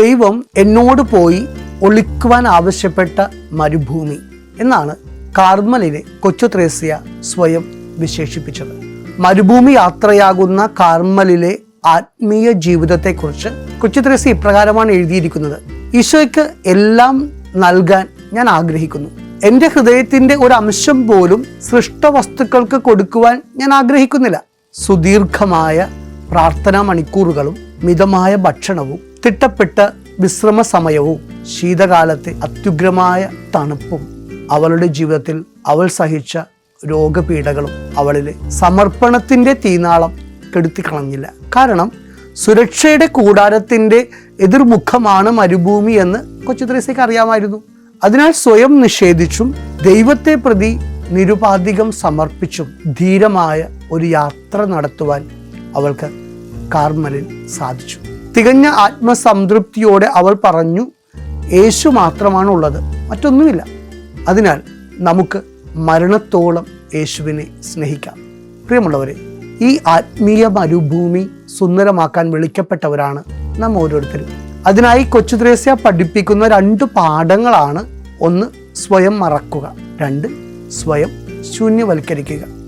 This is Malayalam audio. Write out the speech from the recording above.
ദൈവം എന്നോട് പോയി ഒളിക്കുവാൻ ആവശ്യപ്പെട്ട മരുഭൂമി എന്നാണ് കാർമലിനെ കൊച്ചു ത്രേസ്യ സ്വയം വിശേഷിപ്പിച്ചത്. മരുഭൂമി യാത്രയാകുന്ന കാർമലിലെ ആത്മീയ ജീവിതത്തെക്കുറിച്ച് കൊച്ചു ത്രേസ്യ ഇപ്രകാരമാണ് എഴുതിയിരിക്കുന്നത്. ഈശോയ്ക്ക് എല്ലാം നൽകാൻ ഞാൻ ആഗ്രഹിക്കുന്നു. എന്റെ ഹൃദയത്തിന്റെ ഒരു അംശം പോലും സൃഷ്ട വസ്തുക്കൾക്ക് കൊടുക്കുവാൻ ഞാൻ ആഗ്രഹിക്കുന്നില്ല. സുദീർഘമായ പ്രാർത്ഥനാ മണിക്കൂറുകളും മിതമായ ഭക്ഷണവും തിട്ടപ്പെട്ട വിശ്രമ സമയവും ശീതകാലത്തെ അത്യുഗ്രമായ തണുപ്പും അവളുടെ ജീവിതത്തിൽ അവൾ സഹിച്ച രോഗപീഠകളും അവളിലെ സമർപ്പണത്തിന്റെ തീനാളം കെടുത്തിക്കളഞ്ഞില്ല കാരണം സുരക്ഷയുടെ കൂടാരത്തിന്റെ എതിർമുഖമാണ് മരുഭൂമി എന്ന് കൊച്ചു ത്രേസ്യക്ക് അറിയാമായിരുന്നു. അതിനാൽ സ്വയം നിഷേധിച്ചും ദൈവത്തെ പ്രതി നിരുപാധികം സമർപ്പിച്ചും ധീരമായ ഒരു യാത്ര നടത്തുവാൻ അവൾക്ക് കാർമലിൽ സാധിച്ചു. തികഞ്ഞ ആത്മസംതൃപ്തിയോടെ അവൾ പറഞ്ഞു യേശു മാത്രമാണ് ഉള്ളത് മറ്റൊന്നുമില്ല. അതിനാൽ നമുക്ക് മരണത്തോളം യേശുവിനെ സ്നേഹിക്കാം. പ്രിയമുള്ളവരെ ഈ ആത്മീയ മരുഭൂമി സുന്ദരമാക്കാൻ വിളിക്കപ്പെട്ടവരാണ് നാം ഓരോരുത്തരും. അതിനായി കൊച്ചു ത്രേസ്യ പഠിപ്പിക്കുന്ന രണ്ട് പാഠങ്ങളാണ് ഒന്ന് സ്വയം മറക്കുക. രണ്ട് സ്വയം ശൂന്യവൽക്കരിക്കുക.